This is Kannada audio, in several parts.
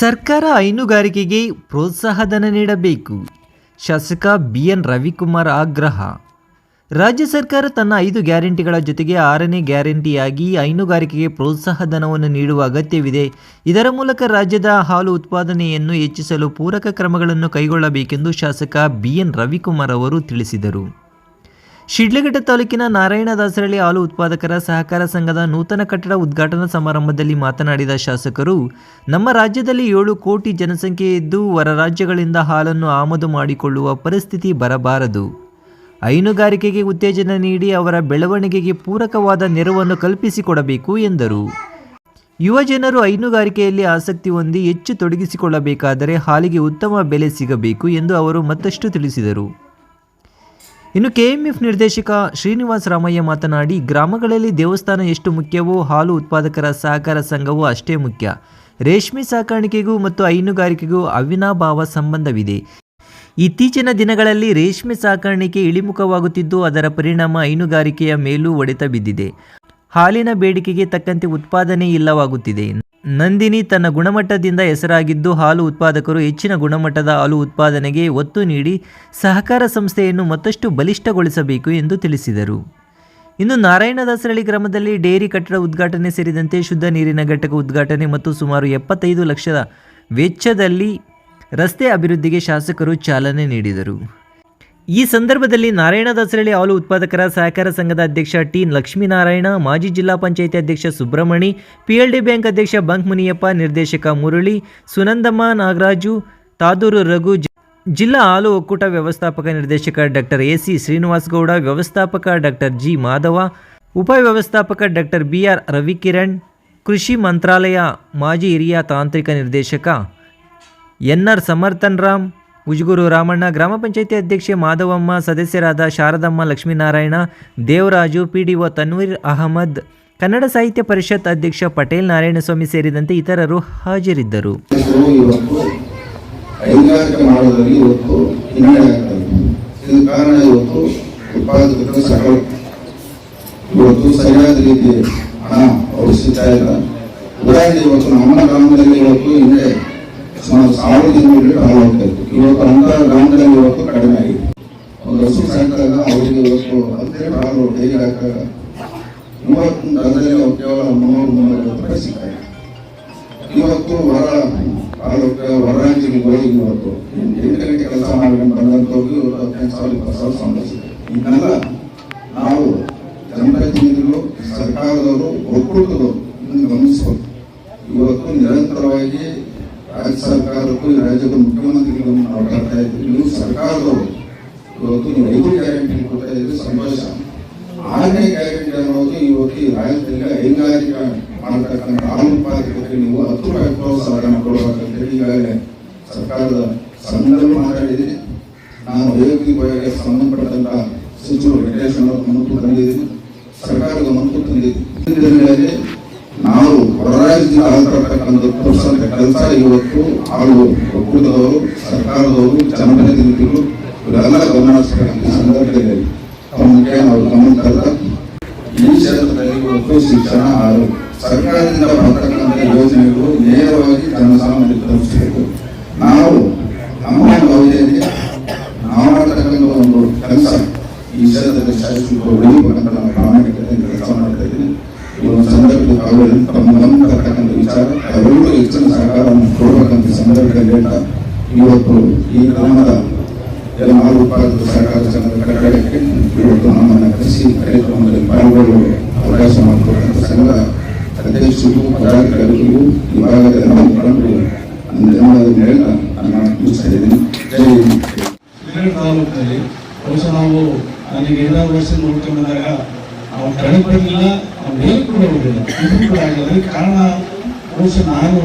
ಸರ್ಕಾರ ಹೈನುಗಾರಿಕೆಗೆ ಪ್ರೋತ್ಸಾಹಧನ ನೀಡಬೇಕು. ಶಾಸಕ ಬಿ ಎನ್ ರವಿಕುಮಾರ್ ಆಗ್ರಹ. ರಾಜ್ಯ ಸರ್ಕಾರ ತನ್ನ ಐದು ಗ್ಯಾರಂಟಿಗಳ ಜೊತೆಗೆ ಆರನೇ ಗ್ಯಾರಂಟಿಯಾಗಿ ಹೈನುಗಾರಿಕೆಗೆ ಪ್ರೋತ್ಸಾಹಧನವನ್ನು ನೀಡುವ ಅಗತ್ಯವಿದೆ. ಇದರ ಮೂಲಕ ರಾಜ್ಯದ ಹಾಲು ಉತ್ಪಾದನೆಯನ್ನು ಹೆಚ್ಚಿಸಲು ಪೂರಕ ಕ್ರಮಗಳನ್ನು ಕೈಗೊಳ್ಳಬೇಕೆಂದು ಶಾಸಕ ಬಿಎನ್ ರವಿಕುಮಾರ್ ಅವರು ತಿಳಿಸಿದರು. ಶಿಡ್ಲಘಟ್ಟ ತಾಲೂಕಿನ ನಾರಾಯಣ ದಾಸರಳ್ಳಿ ಹಾಲು ಉತ್ಪಾದಕರ ಸಹಕಾರ ಸಂಘದ ನೂತನ ಕಟ್ಟಡ ಉದ್ಘಾಟನಾ ಸಮಾರಂಭದಲ್ಲಿ ಮಾತನಾಡಿದ ಶಾಸಕರು, ನಮ್ಮ ರಾಜ್ಯದಲ್ಲಿ ಏಳು ಕೋಟಿ ಜನಸಂಖ್ಯೆ ಇದ್ದು ಹೊರ ರಾಜ್ಯಗಳಿಂದ ಹಾಲನ್ನು ಆಮದು ಮಾಡಿಕೊಳ್ಳುವ ಪರಿಸ್ಥಿತಿ ಬರಬಾರದು. ಹೈನುಗಾರಿಕೆಗೆ ಉತ್ತೇಜನ ನೀಡಿ ಅವರ ಬೆಳವಣಿಗೆಗೆ ಪೂರಕವಾದ ನೆರವನ್ನು ಕಲ್ಪಿಸಿಕೊಡಬೇಕು ಎಂದರು. ಯುವ ಜನರು ಹೈನುಗಾರಿಕೆಯಲ್ಲಿ ಆಸಕ್ತಿ ಹೊಂದಿ ಹೆಚ್ಚು ತೊಡಗಿಸಿಕೊಳ್ಳಬೇಕಾದರೆ ಹಾಲಿಗೆ ಉತ್ತಮ ಬೆಲೆ ಸಿಗಬೇಕು ಎಂದು ಅವರು ಮತ್ತಷ್ಟು ತಿಳಿಸಿದರು. ಇನ್ನು ಕೆಎಂಎಫ್ ನಿರ್ದೇಶಕ ಶ್ರೀನಿವಾಸ ರಾಮಯ್ಯ ಮಾತನಾಡಿ, ಗ್ರಾಮಗಳಲ್ಲಿ ದೇವಸ್ಥಾನ ಎಷ್ಟು ಮುಖ್ಯವೋ ಹಾಲು ಉತ್ಪಾದಕರ ಸಹಕಾರ ಸಂಘವೂ ಅಷ್ಟೇ ಮುಖ್ಯ. ರೇಷ್ಮೆ ಸಾಕಾಣಿಕೆಗೂ ಮತ್ತು ಹೈನುಗಾರಿಕೆಗೂ ಅವಿನಾಭಾವ ಸಂಬಂಧವಿದೆ. ಇತ್ತೀಚಿನ ದಿನಗಳಲ್ಲಿ ರೇಷ್ಮೆ ಸಾಕಾಣಿಕೆ ಇಳಿಮುಖವಾಗುತ್ತಿದ್ದು, ಅದರ ಪರಿಣಾಮ ಹೈನುಗಾರಿಕೆಯ ಮೇಲೂ ಒಡೆತ ಬಿದ್ದಿದೆ. ಹಾಲಿನ ಬೇಡಿಕೆಗೆ ತಕ್ಕಂತೆ ಉತ್ಪಾದನೆ ಇಲ್ಲವಾಗುತ್ತಿದೆ. ನಂದಿನಿ ತನ್ನ ಗುಣಮಟ್ಟದಿಂದ ಹೆಸರಾಗಿದ್ದು ಹಾಲು ಉತ್ಪಾದಕರು ಹೆಚ್ಚಿನ ಗುಣಮಟ್ಟದ ಹಾಲು ಉತ್ಪಾದನೆಗೆ ಒತ್ತು ನೀಡಿ ಸಹಕಾರ ಸಂಸ್ಥೆಯನ್ನು ಮತ್ತಷ್ಟು ಬಲಿಷ್ಠಗೊಳಿಸಬೇಕು ಎಂದು ತಿಳಿಸಿದರು. ಇನ್ನು ನಾರಾಯಣದಾಸರಳ್ಳಿ ಗ್ರಾಮದಲ್ಲಿ ಡೇರಿ ಕಟ್ಟಡ ಉದ್ಘಾಟನೆ ಸೇರಿದಂತೆ ಶುದ್ಧ ನೀರಿನ ಘಟಕ ಉದ್ಘಾಟನೆ ಮತ್ತು ಸುಮಾರು ಎಪ್ಪತ್ತೈದು ಲಕ್ಷದ ವೆಚ್ಚದಲ್ಲಿ ರಸ್ತೆ ಅಭಿವೃದ್ಧಿಗೆ ಶಾಸಕರು ಚಾಲನೆ ನೀಡಿದರು. ಈ ಸಂದರ್ಭದಲ್ಲಿ ನಾರಾಯಣ ದಾಸರಳ್ಳಿ ಹಾಲು ಉತ್ಪಾದಕರ ಸಹಕಾರ ಸಂಘದ ಅಧ್ಯಕ್ಷ ಟಿ ಲಕ್ಷ್ಮೀನಾರಾಯಣ, ಮಾಜಿ ಜಿಲ್ಲಾ ಪಂಚಾಯಿತಿ ಅಧ್ಯಕ್ಷ ಸುಬ್ರಹ್ಮಣಿ, ಪಿಎಲ್ಡಿ ಬ್ಯಾಂಕ್ ಅಧ್ಯಕ್ಷ ಬಂಕ್ ಮುನಿಯಪ್ಪ ನಿರ್ದೇಶಕ ಮುರಳಿ, ಸುನಂದಮ್ಮ ನಾಗರಾಜು, ತಾದೂರು ರಘು ಜಿಲ್ಲಾ ಹಾಲು ಒಕ್ಕೂಟ ವ್ಯವಸ್ಥಾಪಕ ನಿರ್ದೇಶಕ doctor A C Srinivas Gowda ವ್ಯವಸ್ಥಾಪಕ ಡಾಕ್ಟರ್ ಜಿ ಮಾಧವ ಉಪವ್ಯವಸ್ಥಾಪಕ ಡಾಕ್ಟರ್ ಬಿ ಆರ್ ರವಿಕಿರಣ್, ಕೃಷಿ ಮಂತ್ರಾಲಯ ಮಾಜಿ ಹಿರಿಯ ತಾಂತ್ರಿಕ ನಿರ್ದೇಶಕ ಎನ್ ಆರ್ ಸಮರ್ಥನ್ ರಾಮ್ ಉಜುಗುರು ರಾಮಣ್ಣ ಗ್ರಾಮ ಪಂಚಾಯಿತಿ ಅಧ್ಯಕ್ಷೆ ಮಾಧವಮ್ಮ, ಸದಸ್ಯರಾದ ಶಾರದಮ್ಮ, ಲಕ್ಷ್ಮೀನಾರಾಯಣ, ದೇವರಾಜು, ಪಿಡಿಒ ತನ್ವೀರ್ ಅಹಮದ್, ಕನ್ನಡ ಸಾಹಿತ್ಯ ಪರಿಷತ್ ಅಧ್ಯಕ್ಷ ಪಟೇಲ್ ನಾರಾಯಣಸ್ವಾಮಿ ಸೇರಿದಂತೆ ಇತರರು ಹಾಜರಿದ್ದರು. ಇವತ್ತು ಸುಮಾರು ಹಾಲು ಹೋಗ್ತಾ ಇತ್ತು ಇವತ್ತು ಅಂತ ಇವತ್ತು ಕಡಿಮೆ ಆಗಿದೆ. ಒಂದು ಹಸು ಸಾಕಿದಾಗ ಅವರಿಗೆ ಇವತ್ತು ಅಂದರೆ ಹಾಲು ಡೈರಿ ಹಾಕ ಮೂವತ್ತು ಅದರಲ್ಲಿ ಅವ್ರು ಕೇವಲ ಮುನ್ನೂರು, ಮುನ್ನೂರೈವತ್ತು ರೂಪಾಯಿ ಇವತ್ತು ಹೊರ ತಾಲೂಕು, ಹೊರ ಹೋಗಿ ಇವತ್ತು ಎಂಟು ಕೆಲಸ ಮಾಡ್ಕೊಂಡು ಬಂದಂಥವ್ರಿಗೆ ಇವತ್ತು ಹದಿನೈದು ಸಾವಿರ, ಇಪ್ಪತ್ತು ಸಾವಿರ ಸಂಬಳಿಸಿದೆ ಇದನ್ನೆಲ್ಲ ನಾವು ಜನಪ್ರತಿನಿಧಿಗಳು ಸರ್ಕಾರದವರು ಒಕ್ಕೂಟದವರು ಇದನ್ನು ಗಮನಿಸಬೇಕು. ಇವತ್ತು ನಿರಂತರವಾಗಿ ರಾಜ್ಯ ಸರ್ಕಾರಕ್ಕೂ, ಈ ರಾಜ್ಯದ ಮುಖ್ಯಮಂತ್ರಿಗಳನ್ನು ಮಾತಾಡ್ತಾ ಇದ್ದೀವಿ. ನೀವು ಸರ್ಕಾರದವರು, ಇವತ್ತು ನೀವು ಐದು ಗ್ಯಾರಂಟಿ ಕೊಡ್ತಾ ಇದ್ರೆ ಸಂತೋಷ. ಆರನೇ ಗ್ಯಾರಂಟಿ ಅನ್ನೋದು ಇವತ್ತು ಈ ರಾಜ್ಯದಲ್ಲಿ ಹೈನುಗಾರಿಕೆ ಮಾಡತಕ್ಕಂಥ ಹಾಲು ಉತ್ಪಾದಕರಿಗೆ ನೀವು ಹತ್ತು ರೂಪಾಯಿ ಪ್ರೋತ್ಸಾಹನ ಕೊಡಬೇಕಂತ ಹೇಳಿ ಈಗಾಗಲೇ ಸರ್ಕಾರದ ಸಂಘದಲ್ಲಿ ಮಾತಾಡಿದೆ ನಾನು ವೈಯಕ್ತಿಕವಾಗಿ ಸಂಬಂಧಪಟ್ಟಂತ ಸಚಿವರು ವೆಂಕಟೇಶ್ ಅವರ ಗಮನಕ್ಕೂ ತಂದಿದ್ದೀನಿ ಸರ್ಕಾರದ ಮನಸ್ಸು ತಂದಿದ್ದೀನಿ ರಾಜ್ಯದಿಂದ ತರತಕ್ಕಂಥ ಪ್ರೋತ್ಸಾಹ ಕೆಲಸ ಇವತ್ತು ಹಾಲು ಒಕ್ಕೂಟದವರು, ಸರ್ಕಾರದವರು, ಜನಪ್ರತಿನಿಧಿಗಳು ಇವರೆಲ್ಲ ಗಮನ ಹರಿಸಬೇಕಂತ ಈ ಸಂದರ್ಭದಲ್ಲಿ ತಮ್ಮಕ್ಕೆ ನಾವು ಗಮನ ಕರೆದ ಈ ಕ್ಷೇತ್ರದಲ್ಲಿ ಇವತ್ತು ಶಿಕ್ಷಣ ಹಾಗೂ ಸರ್ಕಾರದಿಂದ ಬರ್ತಕ್ಕಂಥ ಯೋಜನೆಗಳು ನೇರವಾಗಿ ಜನಸಾಮಾನ್ಯ ತಲುಪಿಸಬೇಕು ನಾವು ನಮ್ಮ ಅವಧಿಯಲ್ಲಿ ನಾವು ಮಾಡತಕ್ಕಂಥ ಒಂದು ಕೆಲಸ ಈ ಕ್ಷೇತ್ರದಲ್ಲಿ ಶಾಸಕರು ಉಳಿಬೇಕಂತ ನಾವು ಪ್ರಾಮಾಣಿಕತೆಯಿಂದ ಕೆಲಸ ಮಾಡ್ತಾ ಇದ್ದೀನಿ ಈ ಒಂದು ಸಂದರ್ಭದಲ್ಲಿ ತಾವೆಲ್ಲರೂ ತಮ್ಮ ಗಮನ ತರತಕ್ಕಂಥ ವಿಚಾರ ತಾವೆಲ್ಲರೂ ಹೆಚ್ಚಿನ ಸಹಕಾರವನ್ನು ಕೊಡಬೇಕಂತ ಸಂದರ್ಭದಲ್ಲಿ ಹೇಳ್ತಾ, ಇವತ್ತು ಈ ಗ್ರಾಮದ ಎಲ್ಲ ಹಾಲು ಉತ್ಪಾದಕ ಸಹಕಾರ ಸಂಘದ ಕಟ್ಟಡಕ್ಕೆ ಇವತ್ತು ನಮ್ಮನ್ನು ಕೃಷಿ ಕಾರ್ಯಕ್ರಮದಲ್ಲಿ ಪಾಲ್ಗೊಳ್ಳುವ ಅವಕಾಶ ಮಾಡಿಕೊಟ್ಟಂತ ಸಂಘ ಅಧ್ಯಕ್ಷರು ಪದಾಧಿಕಾರಿಗಳಿಗೂ ವಿಭಾಗದ ಮುಖಂಡರು ನನ್ನ ಮುಗಿಸ್ತಾ ಇದ್ದೀನಿ ತಾಲೂಕಿನಲ್ಲಿ ಬಹುಶಃ ನಾವು ನನಗೆ ಏನಾದ್ರು ವರ್ಷ ನೋಡ್ಕೊಂಡು ಬಂದಾಗ ಅವ್ನು ಬರಲಿಲ್ಲ ಅವ್ನು ಹೋಗಲಿಲ್ಲ ಇದು ಕೂಡ ಆಗಿಲ್ಲ ಅದಕ್ಕೆ ಕಾರಣ ಬಹುಶಃ ನಾನು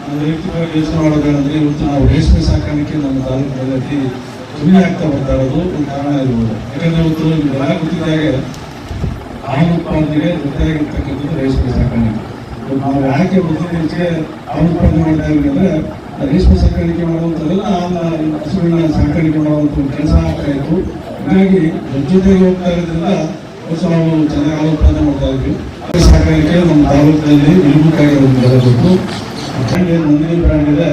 ನನ್ನ ವೈಯಕ್ತಿಕವಾಗಿ ಯೋಚನೆ ಮಾಡೋದೇನೆಂದ್ರೆ ಇವತ್ತು ನಾವು ರೇಷ್ಮೆ ಸಾಕಾಣಿಕೆ ನಮ್ಮ ತಾಲೂಕಿನಲ್ಲಿ ಅತಿ ಕಮ್ಮಿ ಆಗ್ತಾ ಬರ್ತಾ ಇರೋದು ಒಂದು ಕಾರಣ ಇರ್ಬೋದು. ಯಾಕಂದ್ರೆ ಇವತ್ತು ನಿಮ್ಗೆಲ್ಲ ಗೊತ್ತಿದ್ದಾಗೆ ಹಾಲು ಉತ್ಪಾದನೆಗೆ ಜೊತೆಯಾಗಿರ್ತಕ್ಕಂಥದ್ದು ರೇಷ್ಮೆ ಸಾಕಾಣಿಕೆ. ನಾವು ಯಾಕೆ ಪ್ರತಿನಿತ್ಯ ಹಾಲು ಉತ್ಪಾದನೆ ಮಾಡ್ತಾ ಇದ್ದೀವಿ ಅಂದ್ರೆ ರೇಷ್ಮೆ ಸಾಕಾಣಿಕೆ ಮಾಡುವಂಥದ್ದೆಲ್ಲ ಹಸುವಿನ ಸಾಕಾಣಿಕೆ ಮಾಡುವಂಥ ಒಂದು ಕೆಲಸ ಆಗ್ತಾ ಇತ್ತು. ಹೀಗಾಗಿ ಜೊತೆಗೆ ಹೋಗ್ತಾ ಇರೋದ್ರಿಂದ ಹೊಸ ನಾವು ಚೆನ್ನಾಗಿ ಹಾಲು ಮಾಡ್ತಾ ಇದ್ವಿ ಸಾಕಾಣಿಕೆ ನಮ್ಮ ತಾಲೂಕಿನಲ್ಲಿ ಹೇಳಬೇಕು ಬ್ರ್ಯಾಂಡ್ ಏನು ನಂದಿನಿ ಬ್ರ್ಯಾಂಡ್ ಇದೆ.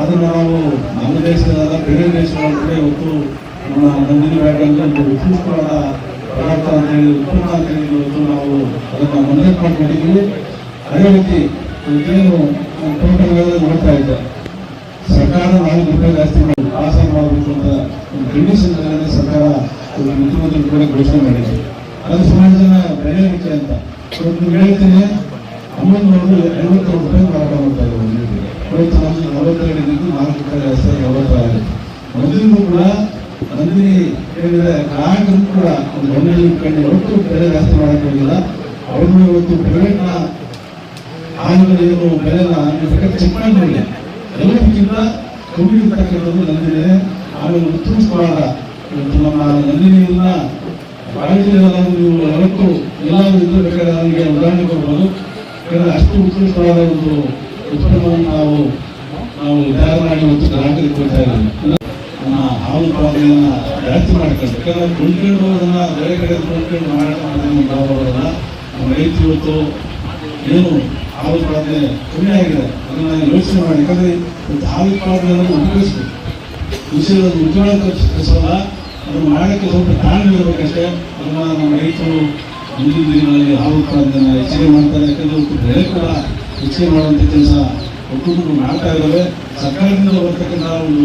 ಅದನ್ನು ನಾವು ನಮ್ಮ ದೇಶದಲ್ಲ, ಬೇರೆ ದೇಶಗಳ ಕೂಡ ಇವತ್ತು ನಮ್ಮ ನಂದಿನಿ ಬ್ರ್ಯಾಂಡ್ ಅಂದರೆ ಒಂದು ವಿಶಿಷ್ಟವಾದ ಪದಾರ್ಥ ಅಂತ ಹೇಳಿ, ಉತ್ಪನ್ನ ಅಂತ ಹೇಳಿ ಇವತ್ತು ನಾವು ಅದನ್ನು ಮನೆ ಮಾಡ್ಕೊಂಡಿದ್ದೀವಿ ಅದೇ ರೀತಿ ಇವತ್ತೇನು ಟೋಟಲ್ ನೋಡ್ತಾ ಇದ್ದೆ. ಸರ್ಕಾರ ನಾಲ್ಕು ರೂಪಾಯಿ ಜಾಸ್ತಿ ಮಾಡಿ, ಪಾಸ್ ಮಾಡಬೇಕು ಅಂತ ಒಂದು ಕಂಡೀಷನ್ಗಳಲ್ಲಿ ಸರ್ಕಾರ ಮುಖ್ಯಮಂತ್ರಿ ಕೂಡ ಘೋಷಣೆ ಮಾಡಿದೆ. ಅದು ಜನ ಬೆಳೆಯಲಿಕ್ಕೆ ಅಂತ. ಹೇಳ್ತೀನಿ ಅಮ್ಮನವರು ಐವತ್ತು ರೂಪಾಯಿ ಮಾರಾಟ ಮಾಡ್ತಾ ಇದ್ದಾರೆ. ಇವತ್ತು ನಮ್ದು ನಲವತ್ತೆರಡು ನಾಲ್ಕು ರೂಪಾಯಿ ಜಾಸ್ತಿ ನಲವತ್ತಾರು ಮೊದಲಿಗೂ ಕೂಡ ನಂದಿ ಹೇಳಿದ್ರೆ ಕೂಡ ಒಂದು ಗಮನ ಇಟ್ಕೊಂಡು ಒಟ್ಟು ಬೆಲೆ ಜಾಸ್ತಿ ಮಾಡಕ್ಕೆ ಹೋಗಿಲ್ಲ ಅವ್ರನ್ನು ಇವತ್ತು ಪ್ರೈವೇಟ್ನ ಆಮೇಲೆ ಏನು ಬೆಲೆನ ಚೆಕ್ ಮಾಡಿ ನೋಡಿ ಎಲ್ಲದಕ್ಕಿಂತ ಕಮ್ಮಿ ಇರ್ತಕ್ಕಂಥದ್ದು ನಂದಿನಿ ಆಮೇಲೆ ಉತ್ಕೃಷ್ಟವಾದ ಇವತ್ತು ನಮ್ಮ ನಂದಿನಿಯನ್ನ ಬಾಳಿಕೆಲ್ಲ ನೀವು ಹೊರತು ಎಲ್ಲಾದ್ರೂ ಉದಾಹರಣೆ ಕೊಡ್ಬೋದು ಯಾಕಂದ್ರೆ ಅಷ್ಟು ಉತ್ಕೃಷ್ಟವಾದ ಒಂದು ಉತ್ಪನ್ನವನ್ನು ನಾವು ನಾವು ತಯಾರು ಮಾಡಿ ಮತ್ತು ಗ್ರಾಹಕರಿಗೆ ಕೊಡ್ತಾ ಇದ್ದೀವಿ. ನಮ್ಮ ಹಾಲು ಉತ್ಪಾದನೆಯನ್ನ ಜಾಸ್ತಿ ಮಾಡ್ಕೊಂಡು, ಯಾಕಂದ್ರೆ ಕೊಂಡ್ಕೊಂಡು ಅದನ್ನ ಬೇರೆ ಕಡೆ ಕೊಂಡ್ಕೊಂಡು ಮಾರಾಟ ಮಾಡೋದನ್ನು ನಾವು ಬರೋದಲ್ಲ ನಮ್ಮ ರೈತ ಇವತ್ತು ಏನು ಹಾಲು ಉತ್ಪಾದನೆ ಕಮ್ಮಿ ಆಗಿದೆ. ಅದನ್ನ ಯೋಚನೆ ಮಾಡಿ, ಯಾಕಂದರೆ ಒಂದು ಹಾಲು ಉತ್ಪಾದನೆ ಅನ್ನೋದು ಉಪಯೋಗಿಸ್ಬೇಕು ಅದು ಉದ್ಯೋಗ ಕಲ್ಪಿಸಲ್ಲ ಅದನ್ನು ಮಾಡೋಕ್ಕೆ ಸ್ವಲ್ಪ ತಾಳ್ಮೆ ಇರಬೇಕಷ್ಟೇ ಅದನ್ನು ನಮ್ಮ ರೈತರು ಮುಂದಿನ ದಿನಗಳಲ್ಲಿ ಹಾಲು ಉತ್ಪಾದನೆ ಹೆಚ್ಚಿಗೆ ಮಾಡ್ತಾರೆ ಯಾಕಂದ್ರೆ ಒಟ್ಟು ಕೂಡ ಹೆಚ್ಚಿಗೆ ಮಾಡುವಂಥ ಕೆಲಸ ಒಟ್ಟು ಮಾಡ್ತಾ ಇದ್ದಾವೆ. ಸರ್ಕಾರದಿಂದ ಬರ್ತಕ್ಕಂಥ ಒಂದು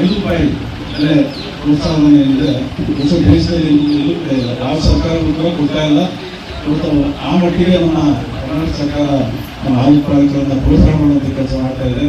ಐದು ರೂಪಾಯಿ ಬೆಲೆ ಪ್ರೋತ್ಸಾಹನೆ ಏನಿದೆ, ಹೊಸ ದೇಶದಲ್ಲಿ ಇಲ್ಲ ಯಾವ ಸರ್ಕಾರಗಳು ಕೂಡ ಕೊಡ್ತಾ ಇಲ್ಲ. ಆ ಮಟ್ಟಿಗೆ ನಮ್ಮ ಕರ್ನಾಟಕ ಸರ್ಕಾರ ನಮ್ಮ ಹಾಲು ಉತ್ಪಾದಕರನ್ನ ಪ್ರೋತ್ಸಾಹ ಮಾಡುವಂಥ ಕೆಲಸ ಮಾಡ್ತಾ ಇದೆ.